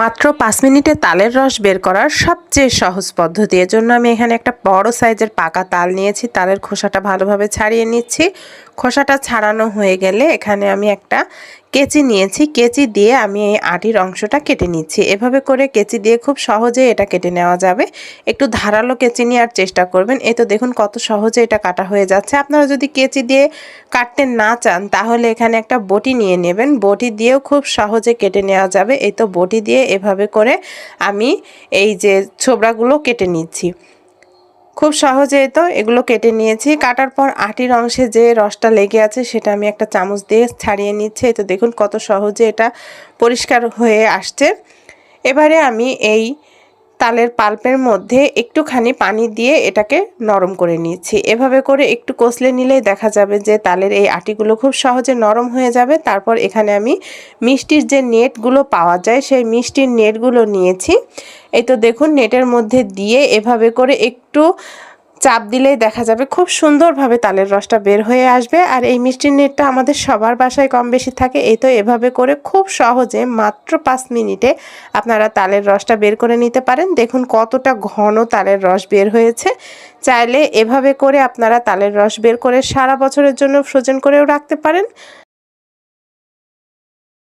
মাত্র পাঁচ মিনিটে তালের রস বের করার সবচেয়ে সহজ পদ্ধতি। এর জন্য আমি এখানে একটা বড় সাইজের পাকা তাল নিয়েছি। তালের খোসাটা ভালোভাবে ছাড়িয়ে নিচ্ছি। খোসাটা ছাড়ানো হয়ে গেলে এখানে আমি একটা কেচি নিয়েছি, কেচি দিয়ে আমি এই আটির অংশটা কেটে নিচ্ছি। এভাবে করে কেচি দিয়ে খুব সহজে এটা কেটে নেওয়া যাবে। একটু ধারালো কেচি নেওয়ার চেষ্টা করবেন। এ তো দেখুন কত সহজে এটা কাটা হয়ে যাচ্ছে। আপনারা যদি কেচি দিয়ে কাটতে না চান, তাহলে এখানে একটা বটি নিয়ে নেবেন। বটি দিয়েও খুব সহজে কেটে নেওয়া যাবে। এই তো বটি দিয়ে এভাবে করে আমি এই যে ছোবড়াগুলো কেটে নিচ্ছি। খুব সহজেই তো এগুলো কেটে নিয়েছি। কাটার পর আটির অংশে যে রসটা লেগে আছে সেটা আমি একটা চামচ দিয়ে ছাড়িয়ে নিচ্ছি। তো দেখুন কত সহজে এটা পরিষ্কার হয়ে আসছে। এবারে আমি এই তালের পাল্পের মধ্যে একটুখানি পানি দিয়ে এটাকে নরম করে নিয়েছি। এভাবে করে একটু কষলে নিলেই দেখা যাবে যে তালের এই আটিগুলো খুব সহজে নরম হয়ে যাবে। তারপর এখানে আমি মিষ্টির যে নেটগুলো পাওয়া যায়, সেই মিষ্টির নেটগুলো নিয়েছি। এই তো দেখুন, নেটের মধ্যে দিয়ে এভাবে করে একটু চাপ দিলেই দেখা যাবে খুব সুন্দরভাবে তালের রসটা বের হয়ে আসবে। আর এই মিষ্টির নেটটা আমাদের সবার বাসায় কম বেশি থাকে। এই তো এভাবে করে খুব সহজে মাত্র পাঁচ মিনিটে আপনারা তালের রসটা বের করে নিতে পারেন। দেখুন কতটা ঘন তালের রস বের হয়েছে। চাইলে এভাবে করে আপনারা তালের রস বের করে সারা বছরের জন্য ফ্রোজেন করেও রাখতে পারেন।